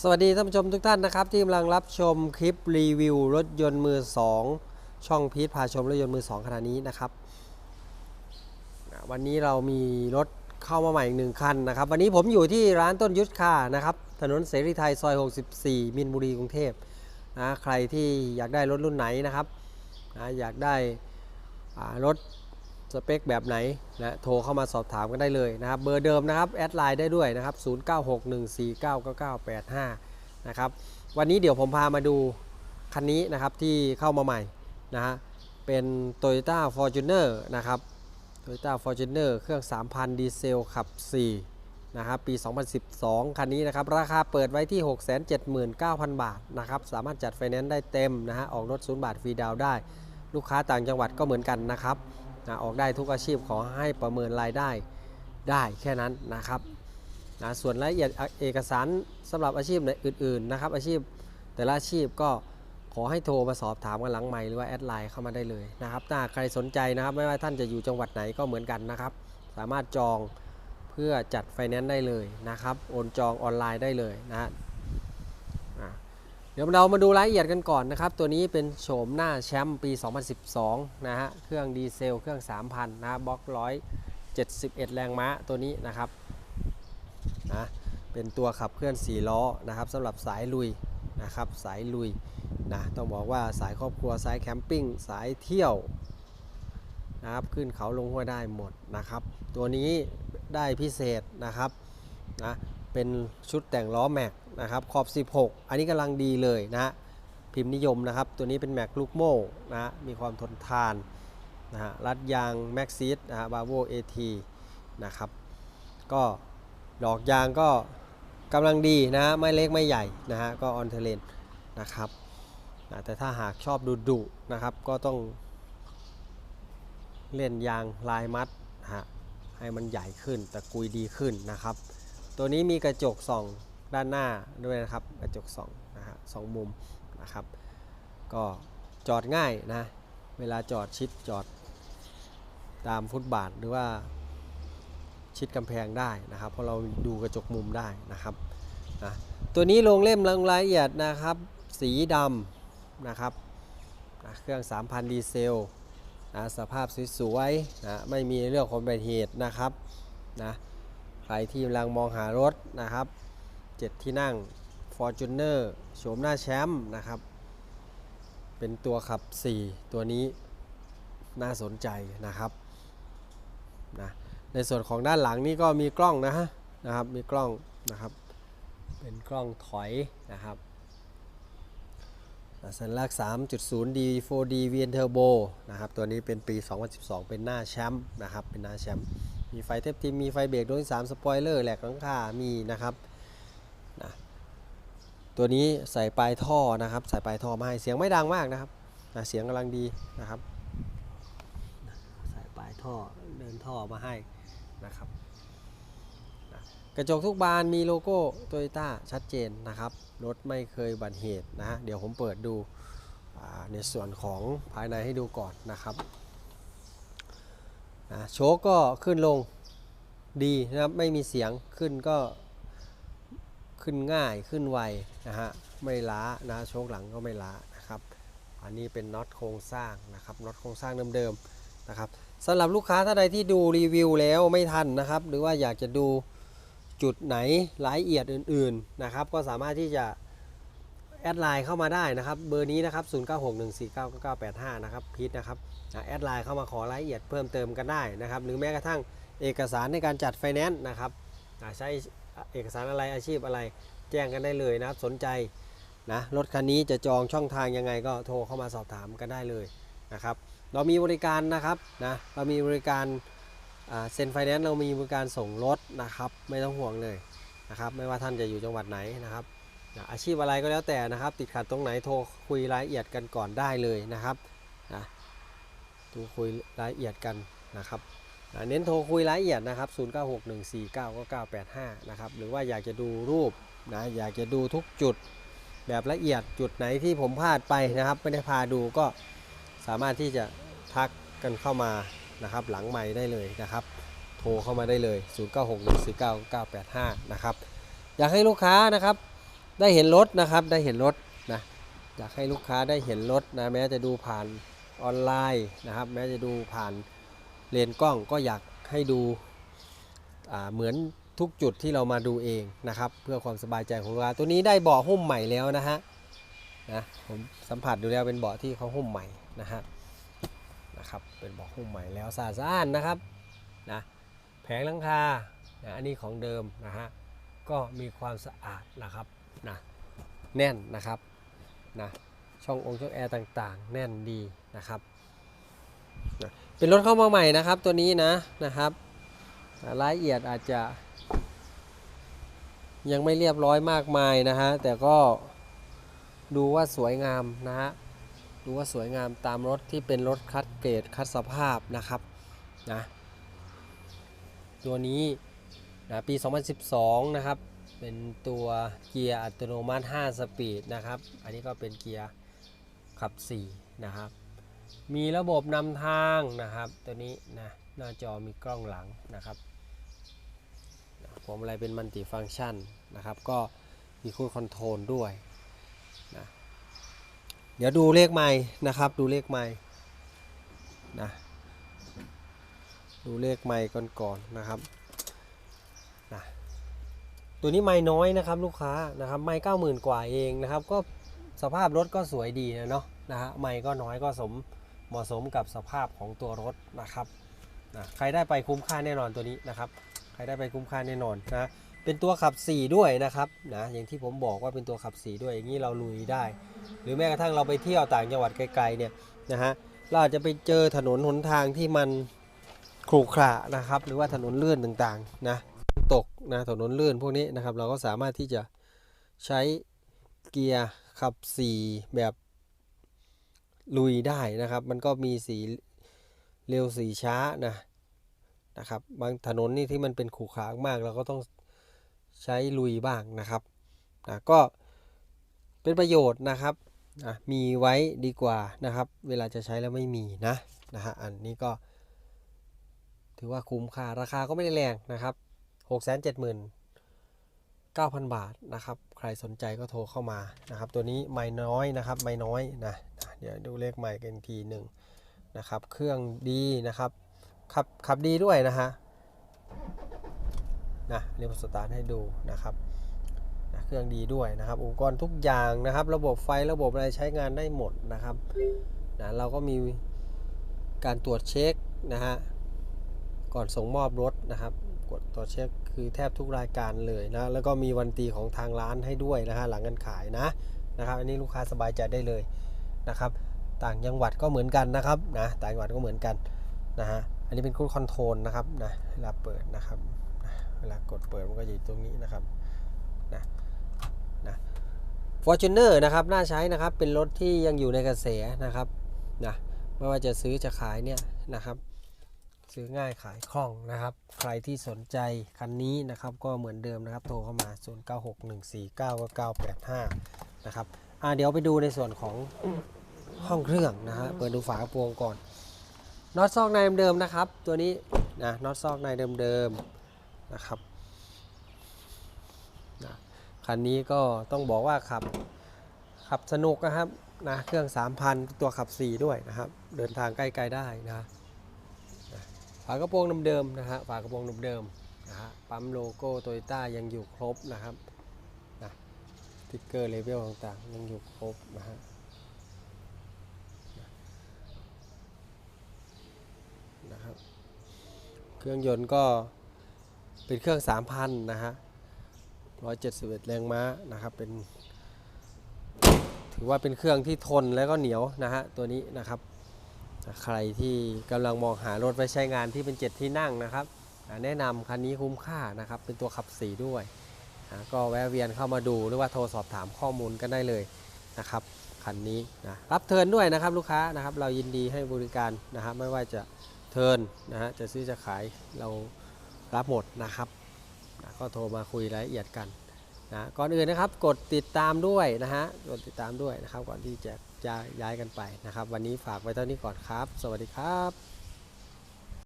สวัสดีท่านผู้ชมทุกท่านนะครับที่กำลังรับชมคลิปรีวิวรถยนต์มือ 2 ช่องพีทพาชมรถยนต์มือ 2ขณะนี้นะครับ วันนี้เรามีรถเข้ามาใหม่อีกหนึ่งคันนะครับ วันนี้ผมอยู่ที่ร้านต้นยุทธคานะครับถนนเสรีไทยซอย 64 มินบุรีกรุงเทพนะใครที่อยากได้รถรุ่นไหนนะครับนะอยากได้รถ สเปคแบบไหนนะโทรเข้ามาสอบถามกันได้เลยนะครับ เบอร์เดิมนะครับ แอดไลน์ได้ด้วยนะครับ 0961499985 นะครับ วันนี้เดี๋ยวผมพามาดูคันนี้นะครับที่เข้ามาใหม่นะฮะเป็น Toyota Fortuner นะครับ Toyota Fortuner เครื่อง 3,000 ดีเซลขับ 4 นะครับ ปี 2012 คันนี้นะครับ ราคาเปิดไว้ที่ 679,000 บาทนะครับ สามารถจัดไฟแนนซ์ได้เต็มนะฮะ ออกรถศูนย์บาทฟรีดาวน์ได้ ลูกค้าต่างจังหวัดก็เหมือนกันนะครับ นะออกได้ทุกอาชีพขอให้ประเมินรายได้ได้แค่นั้นนะครับนะส่วนรายละเอียดเอกสารสำหรับอาชีพอื่นๆนะครับอาชีพแต่ละอาชีพก็ขอให้โทรมาสอบถามกันหลังไมค์หรือว่าแอดไลน์เข้ามาได้เลยนะครับถ้าใครสนใจนะครับไม่ว่าท่านจะอยู่จังหวัดไหนก็เหมือนกันนะครับ สามารถจองเพื่อจัดไฟแนนซ์ได้เลยนะครับ โอนจองออนไลน์ได้เลยนะฮะ เดี๋ยวเรามาดูรายละเอียดกันก่อนนะครับ ตัวนี้เป็นโฉมหน้าแชมป์ปี 2012 นะฮะ เครื่องดีเซล เครื่อง 3,000 นะบล็อก 171 แรงม้าตัวนี้นะครับ นะ เป็นตัวขับเคลื่อน 4 ล้อนะครับสำหรับสายลุยนะครับ สายลุยนะ ต้องบอกว่าสายครอบครัว สายแคมปิ้ง สายเที่ยวนะครับ ขึ้นเขาลงห้วยได้หมดนะครับ ตัวนี้ได้พิเศษนะครับ นะ เป็นชุดแต่งล้อแม็ก นะครับขอบ 16 อันนี้กำลังดีเลยนะฮะพิมพ์นิยมนะครับ ตัวนี้เป็นแม็กลูกโม่นะฮะมีความทนทานนะฮะรัดยางแม็กซีดนะฮะบาโวเอทีนะครับ ก็ดอกยางก็กำลังดีนะฮะไม่เล็กไม่ใหญ่นะฮะก็ออนเทเลนนะครับนะแต่ถ้าหากชอบดุดุนะครับก็ต้องเล่นยางลายมัดนะฮะให้มันใหญ่ขึ้นตะกุยดีขึ้นนะครับ ตัวนี้มีกระจกส่อง ด้านหน้าด้วยนะครับกระจกสองนะฮะสองมุมนะครับ ก็จอดง่ายนะเวลาจอดชิดจอดตามฟุตบาทหรือว่าชิดกำแพงได้นะครับ เพราะเราดูกระจกมุมได้นะครับนะตัวนี้ลงเล่มลงรายละเอียดนะครับ สีดำนะครับนะเครื่อง 3,000 ดีเซลนะสภาพสวยๆนะไม่มีเรื่องของอุบัติเหตุนะครับนะใครที่กำลังมองหารถนะครับ 7 ที่นั่ง Fortuner โฉมหน้าแชมป์นะครับ เป็นตัวขับ 4 ตัวนี้น่าสนใจนะครับนะในส่วนของด้านหลังนี่ก็มีกล้องนะฮะนะครับมีกล้องนะครับ เป็นกล้องถอยนะครับสัญลักษณ์ 3.0D 4D VN Turbo นะครับ ตัวนี้เป็นปี 2012 เป็นหน้าแชมป์นะครับ เป็นหน้าแชมป์ มีไฟเทปทีม มีไฟเบรกโดยสามสปอยเลอร์ แหลกหลังคา มีนะครับ ตัวนี้ใส่ปลายท่อนะครับ ใส่ปลายท่อมาให้เสียงไม่ดังมากนะครับเสียงกำลังดีนะครับ ใส่ปลายท่อเดินท่อมาให้นะครับกระจกทุกบานมีโลโก้โตโยต้าชัดเจนนะครับรถไม่เคยบันเหตุนะฮะเดี๋ยวผมเปิดดูในส่วนของภายในให้ดูก่อนนะครับนะโชคก็ขึ้นลงดีนะครับไม่มีเสียงขึ้นก็ ขึ้นง่ายขึ้นไวนะฮะไม่ล้านะโชคหลังก็ไม่ล้านะครับ อันนี้เป็นน็อตโครงสร้างนะครับน็อตโครงสร้างเดิมๆนะครับสำหรับลูกค้าท่านใดที่ดูรีวิวแล้วไม่ทันนะครับ หรือว่าอยากจะดูจุดไหนรายละเอียดอื่นๆนะครับ ก็สามารถที่จะแอดไลน์เข้ามาได้นะครับ เบอร์นี้นะครับ0961499985 นะครับพีทนะครับแอดไลน์เข้ามาขอรายละเอียดเพิ่มเติมกันได้นะครับ หรือแม้กระทั่งเอกสารในการจัดไฟแนนซ์นะครับใช้ เอกสารอะไรอาชีพอะไร แจ้งกันได้เลยนะครับสนใจนะรถคันนี้จะจองช่องทางยังไงก็โทรเข้ามาสอบถามกันได้เลยนะครับเรามีบริการนะครับนะเรามีบริการเซ็นไฟแนนซ์เรามีบริการส่งรถนะครับไม่ต้องห่วงเลยนะครับไม่ว่าท่านจะอยู่จังหวัดไหนนะครับนะอาชีพอะไรก็แล้วแต่นะครับ ติดขัดตรงไหนโทรคุยรายละเอียดกันก่อนได้เลยนะครับนะโทรคุยรายละเอียดกันนะครับ เน้นโทรคุยรายละเอียดนะครับ 0961499985 นะครับ หรือว่าอยากจะดูรูปนะ อยากจะดูทุกจุดแบบละเอียดจุดไหนที่ผมพลาดไปนะครับ ไม่ได้พาดูก็สามารถที่จะทักกันเข้ามานะครับ หลังใหม่ได้เลยนะครับ โทรเข้ามาได้เลย 0961499985 นะครับ อยากให้ลูกค้านะครับได้เห็นรถนะครับ ได้เห็นรถนะ อยากให้ลูกค้าได้เห็นรถนะ แม้จะดูผ่านออนไลน์นะครับ แม้จะดูผ่าน เลนกล้องก็อยากให้ดูเหมือนทุกจุดที่เรามาดูเองนะครับ เพื่อความสบายใจของลูกค้าตัวนี้ได้เบาะหุ้มใหม่แล้วนะฮะนะผมสัมผัสดูแล้วเป็นเบาะที่เขาหุ้มใหม่นะฮะนะครับเป็นเบาะหุ้มใหม่แล้วสะอาดนนะครับนะแผงหลังคานะอันนี้ของเดิมนะฮะก็มีความสะอาดนะครับนะแน่นนะครับนะช่ององค์ช่องแอร์ต่างๆ แน่นดีนะครับ นะเป็นรถเข้ามาใหม่นะครับตัวนี้นะนะครับรายละเอียดอาจจะ ยังไม่เรียบร้อยมากมายนะฮะแต่ก็ดูว่าสวยงามนะฮะดูว่าสวยงามตามรถที่เป็นรถคัดเกรดคัดสภาพนะครับนะตัวนี้นะปี 2012 นะครับ เป็นตัวเกียร์อัตโนมัติ 5 สปีดนะครับ อันนี้ก็เป็นเกียร์ขับ 4 นะครับ มีระบบนำทางนะครับ ตัวนี้นะหน้าจอมีกล้องหลังนะครับผมอะไรเป็นมัลติฟังชันนะครับ ก็มีคูดคอนโทรลด้วยนะเดี๋ยวดูเลขไม้นะครับ ดูเลขไม้นะดูเลขไม้ก่อนก่อนๆนะครับนะตัวนี้ไม้น้อยนะครับลูกค้านะครับไม้เก้าหมื่นกว่าเองนะครับ ก็สภาพรถก็สวยดีนะเนาะนะฮะไม้ก็น้อยก็สม เหมาะสมกับสภาพของตัวรถนะครับนะใครได้ไปคุ้มค่าแน่นอนตัวนี้นะครับ ใครได้ไปคุ้มค่าแน่นอนนะเป็นตัวขับ 4 ด้วยนะครับนะอย่างที่ผมบอกว่าเป็นตัวขับ 4 ด้วยอย่างนี้เราลุยได้ หรือแม้กระทั่งเราไปเที่ยวต่างจังหวัดไกลๆเนี่ยนะฮะเราอาจจะไปเจอถนนหนทางที่มันขรุขระนะครับ หรือว่าถนนลื่นต่างๆนะตกนะถนนลื่นพวกนี้นะครับ เราก็สามารถที่จะใช้เกียร์ขับ 4 แบบ ลุยได้นะครับ มันก็มีสีเร็วสีช้านะนะครับ บางถนนนี่ที่มันเป็นขรุขระมากเราก็ต้องใช้ลุยบ้างนะครับนะก็เป็นประโยชน์นะครับนะมีไว้ดีกว่านะครับ เวลาจะใช้แล้วไม่มีนะนะฮะอันนี้ก็ ถือว่าคุ้มค่าราคาก็ไม่ได้แรงนะครับ6 7 9 0 0 0 บาทนะครับ ใครสนใจก็โทรเข้ามานะครับ ตัวนี้ไม่น้อยนะครับไม่น้อยนะเดี๋ยวดูเลขใหม่กันทีหนึ่งนะครับ เครื่องดีนะครับขับขับดีด้วยนะฮะนะเรียกสตาร์ทให้ดูนะครับนะเครื่องดีด้วยนะครับ อุปกรณ์ทุกอย่างนะครับ ระบบไฟระบบอะไรใช้งานได้หมดนะครับนะเราก็มีการตรวจเช็คนะฮะก่อนส่งมอบรถนะครับ กดตรวจเช็ค คือแทบทุกรายการเลยนะ แล้วก็มีวันตีของทางร้านให้ด้วยนะฮะหลังการขายนะนะครับ อันนี้ลูกค้าสบายใจได้เลยนะครับ ต่างจังหวัดก็เหมือนกันนะครับนะต่างจังหวัดก็เหมือนกันนะฮะอันนี้เป็นคูดคอนโทรลนะครับนะเวลาเปิดนะครับนะเวลากดเปิดมันก็อยู่ตรงนี้นะครับนะนะ Fortuner นะครับน่าใช้นะครับเป็นรถที่ยังอยู่ในกระแสนะครับนะไม่ว่าจะซื้อจะขายเนี่ยนะครับ ซื้อง่ายขายคล่องนะครับ ใครที่สนใจคันนี้นะครับ ก็เหมือนเดิมนะครับ โทรเข้ามา 0961499985 นะครับอ่าเดี๋ยวไปดูในส่วนของห้องเครื่องนะฮะเปิดดูฝากระโปรงก่อนน็อตซอกในเดิมๆนะครับ ตัวนี้นะน็อตซอกในเดิมๆนะครับนะคันนี้ก็ต้องบอกว่าขับขับสนุกนะครับนะเครื่อง 3,000 ตัวขับ 4 ด้วยนะครับ เดินทางใกล้ ๆ ได้นะนะ ฝากระโปรงเดิมๆนะฮะฝากระโปรงเดิมๆนะฮะปั๊มโลโก้โตโยต้ายังอยู่ครบนะครับนะติ๊กเกอร์เลเวลต่างๆยังอยู่ครบนะฮะนะครับเครื่องยนต์ก็เป็นเครื่อง 3,000 นะฮะ 171 แรงม้านะครับเป็น ถือว่าเป็นเครื่องที่ทนและก็เหนียวนะฮะตัวนี้นะครับ ใครที่กำลังมองหารถไว้ใช้งานที่เป็น 7 ที่นั่งนะครับ แนะนำคันนี้คุ้มค่านะครับ เป็นตัวขับสีด้วย ก็แวะเวียนเข้ามาดูหรือว่าโทรสอบถามข้อมูลกันได้เลยนะครับคันนี้นะรับเทิร์นด้วยนะครับลูกค้านะครับเรายินดีให้บริการนะครับไม่ว่าจะเทิร์นนะฮะจะซื้อจะขายเรารับหมดนะครับนะก็โทรมาคุยรายละเอียดกันนะก่อนอื่นนะครับกดติดตามด้วยนะฮะกดติดตามด้วยนะครับก่อนที่จะจะ ย้ายกันไปนะครับ วันนี้ฝากไว้เท่านี้ก่อนครับ สวัสดีครับ